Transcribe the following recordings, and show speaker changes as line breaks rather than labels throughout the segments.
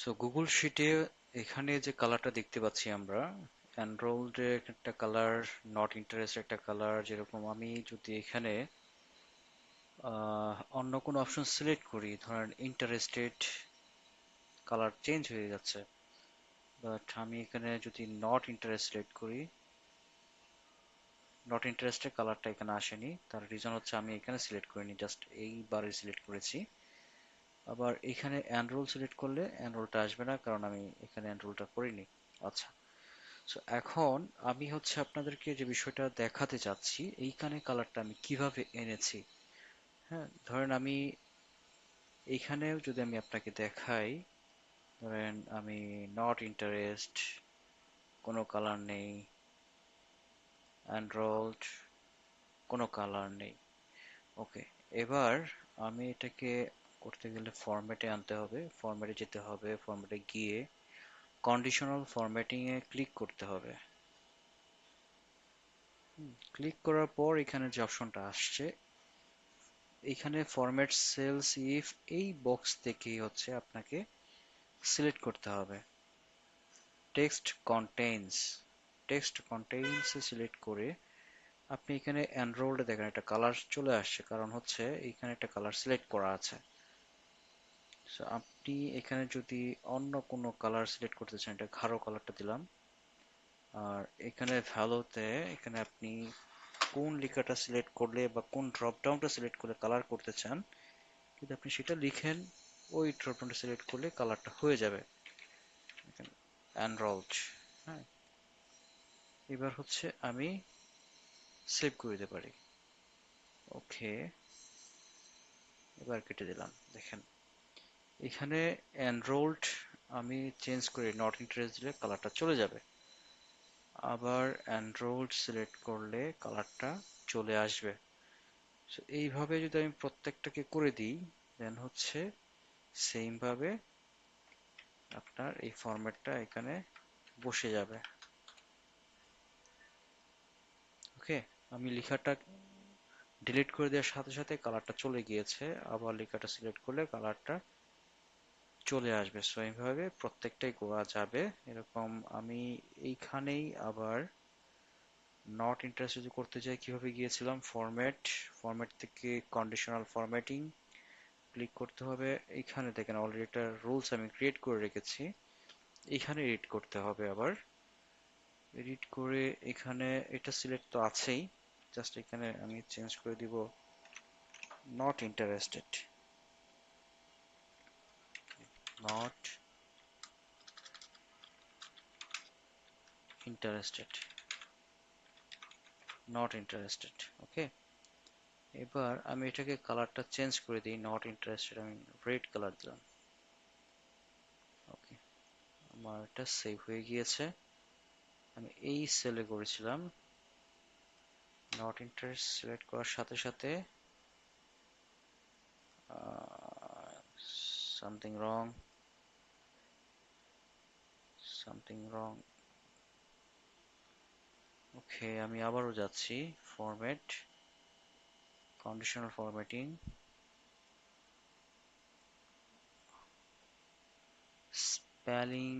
So Google শিটে এখানে যে কালারটা দেখতে পাচ্ছি আমরা এনরোলড একটা কালার নট ইন্টারেস্ট একটা কালার যেরকম আমি যদি এখানে অন্য কোনো অপশন সিলেক্ট করি, ধরেন ইন্টারেস্টেড কালার চেঞ্জ হয়ে যাচ্ছে বাট আমি এখানে যদি নট ইন্টারেস্ট সিলেক্ট করি নট ইন্টারেস্টেড কালারটা এখানে আসেনি, তার রিজন হচ্ছে আমি এখানে সিলেক্ট করিনি জাস্ট এইবারে সিলেক্ট করেছি। আবার এখানে এনরোল সিলেক্ট করলে এনরোলটা আসবে না, কারণ আমি এখানে এনরোলটা করিনি। আচ্ছা সো এখন আমি হচ্ছে আপনাদেরকে যে বিষয়টা দেখাতে চাচ্ছি, এইখানে কালারটা আমি কীভাবে এনেছি? হ্যাঁ ধরেন আমি এইখানেও যদি আমি আপনাকে দেখাই, ধরেন আমি নট ইন্টারেস্ট কোনো কালার নেই এনরোলড কোনো কালার নেই। ওকে এবার আমি এটাকে করতে গেলে ফরম্যাটে আনতে হবে ফরম্যাটে যেতে হবে ফরম্যাটে গিয়ে কন্ডিশনাল ফরম্যাটিং এ ক্লিক করতে হবে। ক্লিক করার পর এখানে যে অপশনটা আসছে, এখানে ফরম্যাট সেলস ইফ এই বক্স থেকেই হচ্ছে আপনাকে সিলেক্ট করতে হবে। Text contains text contains select করে আপনি এখানে এনরোলড দেখেন একটা কালার চলে আসছে, কারণ হচ্ছে এখানে একটা কালার সিলেক্ট করা আছে। সো আপনি এখানে যদি অন্য কোনো কালার সিলেক্ট করতে চান, এটা গাঢ় কালারটা দিলাম। আর এখানে ভ্যালুতে এখানে আপনি কোন লেখাটা সিলেক্ট করলে বা কোন ড্রপ ডাউনটা সিলেক্ট করলে কালার করতে চান, যদি আপনি সেটা লিখেন, ওই ড্রপ ডাউনটা সিলেক্ট করলে কালারটা হয়ে যাবে। এনরোলড হ্যাঁ। এবার হচ্ছে আমি সেভ করে দিতে পারি। ওকে এবার কেটে দিলাম। দেখেন এখানে এনরোলড আমি চেঞ্জ করে নট ইন্টারেস্ট দিলে কালারটা চলে যাবে। আবার এনরোলড সিলেক্ট করলে কালারটা চলে আসবে। সো এইভাবে যদি আমি প্রত্যেকটাকে করে দিই দেন হচ্ছে সেম ভাবে আপনার এই ফরম্যাটটা এখানে বসে যাবে। ওকে আমি লেখাটা ডিলিট করে দেওয়ার সাথে সাথে কালারটা চলে গিয়েছে। আবার লেখাটা সিলেক্ট করলে কালারটা চলে আসবে সো এইভাবে প্রত্যেকটাই করা যাবে। এরকম আমি এইখানেই আবার নট ইন্টারেস্ট যদি করতে চাই কীভাবে গিয়েছিলাম ফরম্যাট ফরম্যাট থেকে কন্ডিশনাল ফরম্যাটিং ক্লিক করতে হবে। এইখানে দেখেন অলরেডি একটা রুলস আমি ক্রিয়েট করে রেখেছি। এখানে এডিট করতে হবে আবার। এডিট করে এখানে এটা সিলেক্ট তো আছেই জাস্ট এখানে আমি চেঞ্জ করে দিব not interested not interested. Not interested okay এবার আমি এটাকে কালারটা চেঞ্জ করে দিই নট ইন্টারেস্টেড আমি রেড কালার দিলাম। ওকে আমার এটা সেভ হয়ে গিয়েছে। আমি এই সেলে করেছিলাম। নট ইন্টারেস্ট সিলেক্ট করার সাথে সাথে something wrong something wrong. Okay আমি আবারও যাচ্ছি format conditional formatting spelling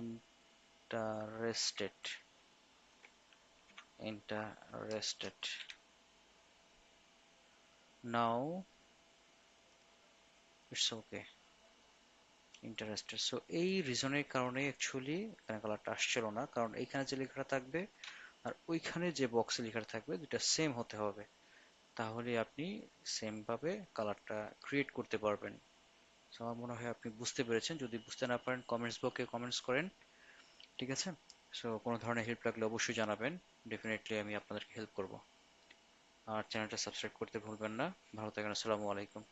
interested interested. Now, it's okay. Interested so এই রিজনের কারণে অ্যাকচুয়ালি এখানে কালারটা আসছিল না, কারণ এইখানে যে লেখাটা থাকবে আর ওইখানে যে বক্সে লেখাটা থাকবে দুটা সেম হতে হবে। তাহলে আপনি সেম ভাবে কালারটা ক্রিয়েট করতে পারবেন। সো আমার মনে হয় আপনি বুঝতে পেরেছেন। যদি বুঝতে না পারেন কমেন্টস বক্সে কমেন্টস করেন, ঠিক আছে? সো কোনো ধরনের হেল্প লাগলে অবশ্যই জানাবেন। ডেফিনেটলি আমি আপনাদেরকে হেল্প করব। আর চ্যানেলটা সাবস্ক্রাইব করতে ভুলবেন না। ভালো থাকেন। আসসালামু আলাইকুম।